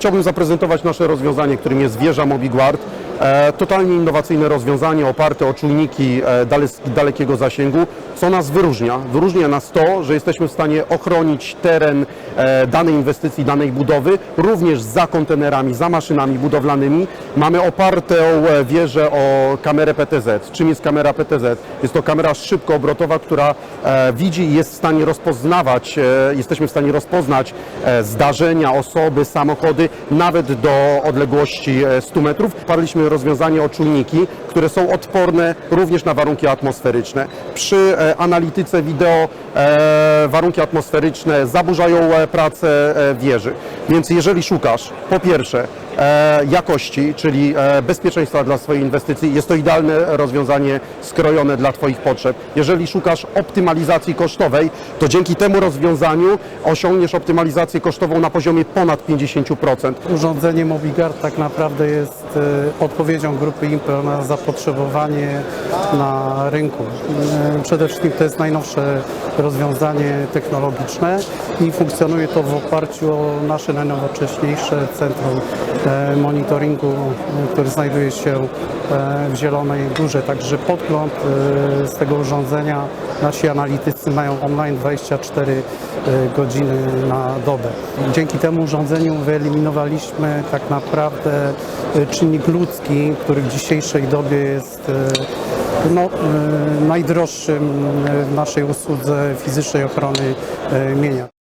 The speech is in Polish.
Chciałbym zaprezentować nasze rozwiązanie, którym jest wieża MobiGuard. E, totalnie innowacyjne rozwiązanie oparte o czujniki e, dale, dalekiego zasięgu. Co nas wyróżnia? Wyróżnia nas to, że jesteśmy w stanie ochronić teren e, danej inwestycji, danej budowy, również za kontenerami, za maszynami budowlanymi. Mamy opartą wieżę o kamerę PTZ. Czym jest kamera PTZ? Jest to kamera szybkoobrotowa, która widzi i jest w stanie rozpoznawać, jesteśmy w stanie rozpoznać zdarzenia, osoby, samochody, nawet do odległości e, 100 metrów. Wpadliśmy rozwiązanie o czujniki, które są odporne również na warunki atmosferyczne. Przy e, analityce wideo e, warunki atmosferyczne zaburzają e, pracę wieży. Więc jeżeli szukasz po pierwsze jakości, czyli bezpieczeństwa dla swojej inwestycji, jest to idealne rozwiązanie skrojone dla Twoich potrzeb. Jeżeli szukasz optymalizacji kosztowej, to dzięki temu rozwiązaniu osiągniesz optymalizację kosztową na poziomie ponad 50%. Urządzenie MobiGuard tak naprawdę jest e, odpowiedzią grupy Impel na zapotrzebowanie na rynku. E, Przede wszystkim to jest najnowsze rozwiązanie technologiczne i funkcjonuje to w oparciu o nasze najnowocześniejsze centrum e, monitoringu, które znajduje się w Zielonej Górze. Także podgląd z tego urządzenia nasi analitycy mają online 24 e, godziny na dobę. Dzięki temu urządzeniu wyeliminowaliśmy tak naprawdę e, czynnik ludzki, który w dzisiejszej dobie jest e, no, najdroższym w naszej usłudze fizycznej ochrony mienia.